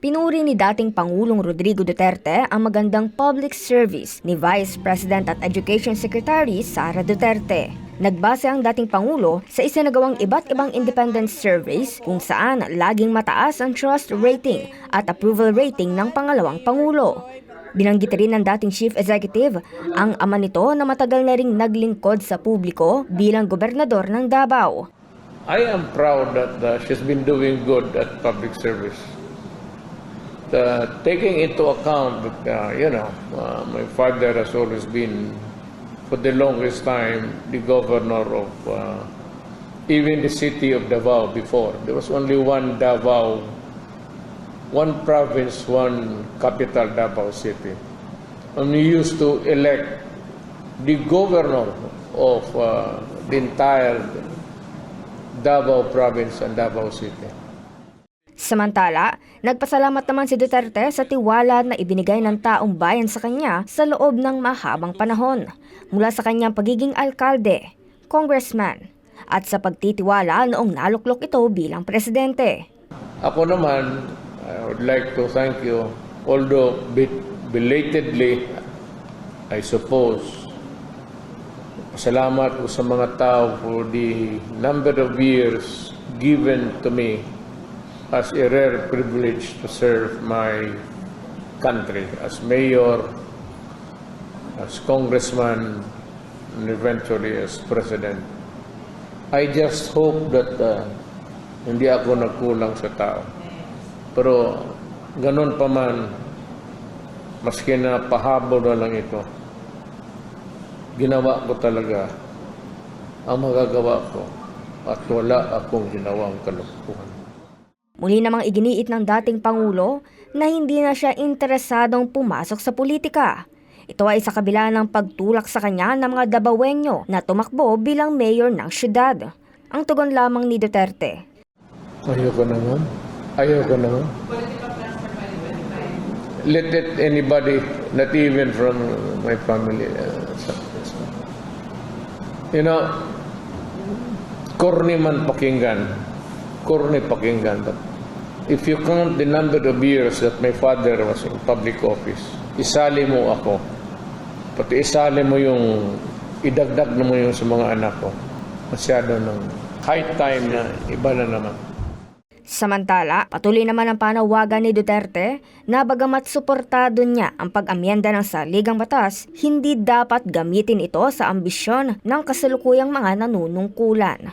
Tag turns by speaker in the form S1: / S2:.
S1: Pinuri ni dating Pangulong Rodrigo Duterte ang magandang public service ni Vice President at Education Secretary Sara Duterte. Nagbase ang dating Pangulo sa isinagawang iba't ibang independent surveys kung saan laging mataas ang trust rating at approval rating ng pangalawang Pangulo. Binanggit rin ng dating Chief Executive ang ama nito na matagal na ring naglingkod sa publiko bilang gobernador ng Davao.
S2: I am proud that uh, she's been doing good at public service. The, taking into account uh, you know, uh, my father has always been, for the longest time, the governor of uh, even the city of Davao before. There was only one Davao, one province, one capital, Davao City. And we used to elect the governor of uh, the entire Davao province and Davao City.
S1: Samantala, nagpasalamat naman si Duterte sa tiwala na ibinigay ng taong bayan sa kanya sa loob ng mahabang panahon. Mula sa kanyang pagiging alkalde, congressman, at sa pagtitiwala noong naluklok ito bilang presidente.
S2: Ako naman, I would like to thank you, although bit belatedly, I suppose, salamat po sa mga tao for the number of years given to me as a rare privilege to serve my country as mayor, as congressman, and eventually as president. I just hope that uh, hindi ako nagkulang sa tao. Pero ganun pa man, maski na pahabol na lang ito, ginawa ko talaga ang magagawa ko at wala akong ginawang kalungkuhan.
S1: Muli namang iginiit ng dating Pangulo na hindi na siya interesadong pumasok sa politika. Ito ay sa kabila ng pagtulak sa kanya ng mga Dabawenyo na tumakbo bilang mayor ng syudad. Ang tugon lamang ni Duterte.
S2: Ayoko naman. Ayoko naman. Let it anybody, not even from my family. uh, You know, corny man pakinggan. Corny pakinggan. But if you count the number of years that my father was in public office, isali mo ako. Pati isali mo yung, idagdag mo yung sa mga anak ko. Masyado ng high time na iba na naman.
S1: Samantala, patuloy naman ang panawagan ni Duterte na bagamat suportado niya ang pag-amyenda ng saligang batas, hindi dapat gamitin ito sa ambisyon ng kasalukuyang mga nanunungkulan.